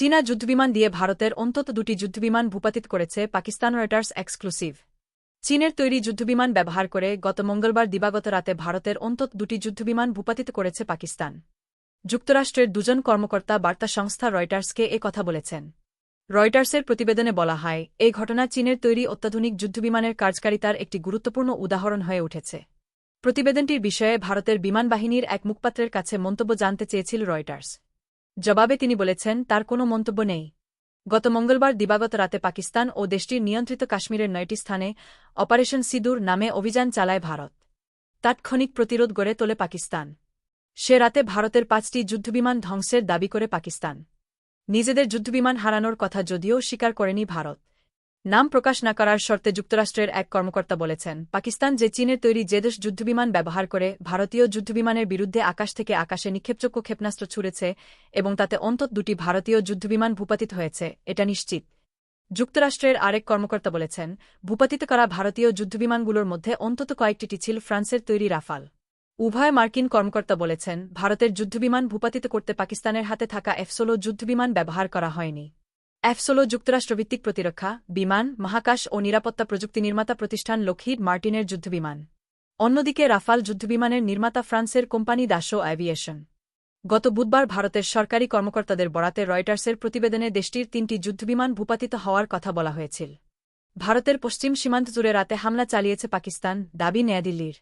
চীনা যুদ্ধবিমান দিয়ে ভারতের অন্তত দুটি যুদ্ধবিমান ভূপাতিত করেছে পাকিস্তান রয়টার্স এক্সক্লুসিভ। চীনের তৈরি যুদ্ধবিমান ব্যবহার করে গত মঙ্গলবার দিবাগত রাতে ভারতের অন্তত দুটি যুদ্ধবিমান ভূপাতিত করেছে পাকিস্তান। যুক্তরাষ্ট্রের দুজন কর্মকর্তা বার্তা সংস্থা রয়টার্সকে এ কথা বলেছেন। রয়টার্সের প্রতিবেদনে বলা হয়, এই ঘটনা চীনের তৈরি অত্যাধুনিক যুদ্ধবিমানের কার্যকারিতার একটি গুরুত্বপূর্ণ উদাহরণ হয়ে উঠেছে। প্রতিবেদনটির বিষয়ে ভারতের বিমান বাহিনীর এক মুখপাত্রের কাছে মন্তব্য জানতে চেয়েছিল রয়টার্স। জবাবে তিনি বলেছেন, তার কোনো মন্তব্য নেই। গত মঙ্গলবার দিবাগত রাতে পাকিস্তান ও দেশটির নিয়ন্ত্রিত কাশ্মীরের নয়টি স্থানে অপারেশন সিদুর নামে অভিযান চালায় ভারত। তাৎক্ষণিক প্রতিরোধ গড়ে তোলে পাকিস্তান। সে রাতে ভারতের পাঁচটি যুদ্ধবিমান ধ্বংসের দাবি করে পাকিস্তান। নিজেদের যুদ্ধবিমান হারানোর কথা যদিও স্বীকার করেনি ভারত। নাম প্রকাশ না করার শর্তে যুক্তরাষ্ট্রের এক কর্মকর্তা বলেছেন, পাকিস্তান যে চীনের তৈরি জেদশ যুদ্ধবিমান ব্যবহার করে ভারতীয় যুদ্ধবিমানের বিরুদ্ধে আকাশ থেকে আকাশে নিক্ষেপযোগ্য ক্ষেপণাস্ত্র ছুড়েছে এবং তাতে অন্তত দুটি ভারতীয় যুদ্ধবিমান ভূপাতিত হয়েছে, এটা নিশ্চিত। যুক্তরাষ্ট্রের আরেক কর্মকর্তা বলেছেন, ভূপাতিত করা ভারতীয় যুদ্ধবিমানগুলোর মধ্যে অন্তত কয়েকটি ছিল ফ্রান্সের তৈরি রাফাল। উভয় মার্কিন কর্মকর্তা বলেছেন, ভারতের যুদ্ধবিমান ভূপাতিত করতে পাকিস্তানের হাতে থাকা এফসোলো যুদ্ধবিমান ব্যবহার করা হয়নি। এফসোলো যুক্তরাষ্ট্রভিত্তিক প্রতিরক্ষা, বিমান, মহাকাশ ও নিরাপত্তা প্রযুক্তি নির্মাতা প্রতিষ্ঠান লক্হিড মার্টিনের যুদ্ধবিমান। অন্যদিকে রাফাল যুদ্ধবিমানের নির্মাতা ফ্রান্সের কোম্পানি দাসো অ্যাভিয়েশন। গত বুধবার ভারতের সরকারি কর্মকর্তাদের বরাতে রয়টার্সের প্রতিবেদনে দেশটির তিনটি যুদ্ধবিমান ভূপাতিত হওয়ার কথা বলা হয়েছিল। ভারতের পশ্চিম সীমান্ত জুড়ে রাতে হামলা চালিয়েছে পাকিস্তান, দাবি নয়াদিল্লির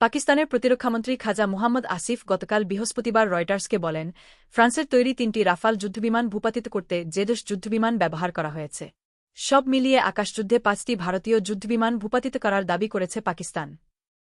পাকিস্তানের প্রতিরক্ষামন্ত্রী খাজা মোহাম্মদ আসিফ গতকাল বৃহস্পতিবার রয়টার্সকে বলেন, ফ্রান্সের তৈরি তিনটি রাফাল যুদ্ধবিমান ভূপাতিত করতে জেদশ যুদ্ধবিমান ব্যবহার করা হয়েছে। সব মিলিয়ে আকাশযুদ্ধে পাঁচটি ভারতীয় যুদ্ধবিমান ভূপাতিত করার দাবি করেছে পাকিস্তান।